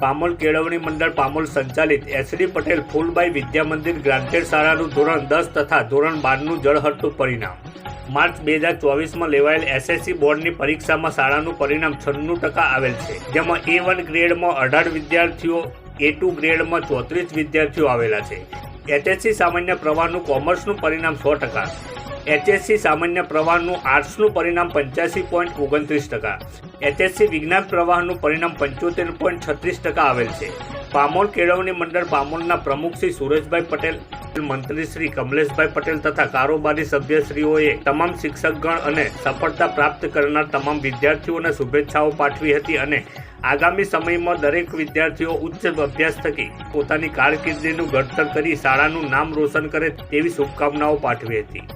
પામોલ કેળવણી મંડળ પામોલ સંચાલિત એસડી પટેલ ફૂલબાઈ વિદ્યા મંદિર ગ્રાન્ટેડ શાળાનું ધોરણ દસ તથા ધોરણ બારનું જળહરતું પરિણામ. માર્ચ બે હજાર ચોવીસમાં લેવાયેલ એસએસસી બોર્ડની પરીક્ષામાં શાળાનું પરિણામ છન્નું ટકા આવેલ છે. જેમાં એ વન ગ્રેડમાં અઢાર વિદ્યાર્થીઓ એ ટુ ગ્રેડમાં ચોત્રીસ વિદ્યાર્થીઓ આવેલા છે. એચએસસી સામાન્ય પ્રવાહનું કોમર્સનું પરિણામ સો ટકા. એચએસસી સામાન્ય પ્રવાહનું આર્ટ્સનું પરિણામ પંચ્યાસી પોઈન્ટ ઓગણત્રીસ ટકા. એચએસસી વિજ્ઞાન પ્રવાહનું પરિણામ પંચોતેર પોઈન્ટ છત્રીસ ટકા આવેલ છે. પામોલ કેળવણી મંડળ પામોલના પ્રમુખ શ્રી સુરેશભાઈ પટેલ, મંત્રી શ્રી કમલેશભાઈ પટેલ તથા કારોબારી સભ્યશ્રીઓએ તમામ શિક્ષકગણ અને સફળતા પ્રાપ્ત કરનાર તમામ વિદ્યાર્થીઓને શુભેચ્છાઓ પાઠવી હતી અને આગામી સમયમાં દરેક વિદ્યાર્થીઓ ઉચ્ચ અભ્યાસ થકી પોતાની કારકિર્દીનું ઘડતર કરી શાળાનું નામ રોશન કરે તેવી શુભકામનાઓ પાઠવી હતી.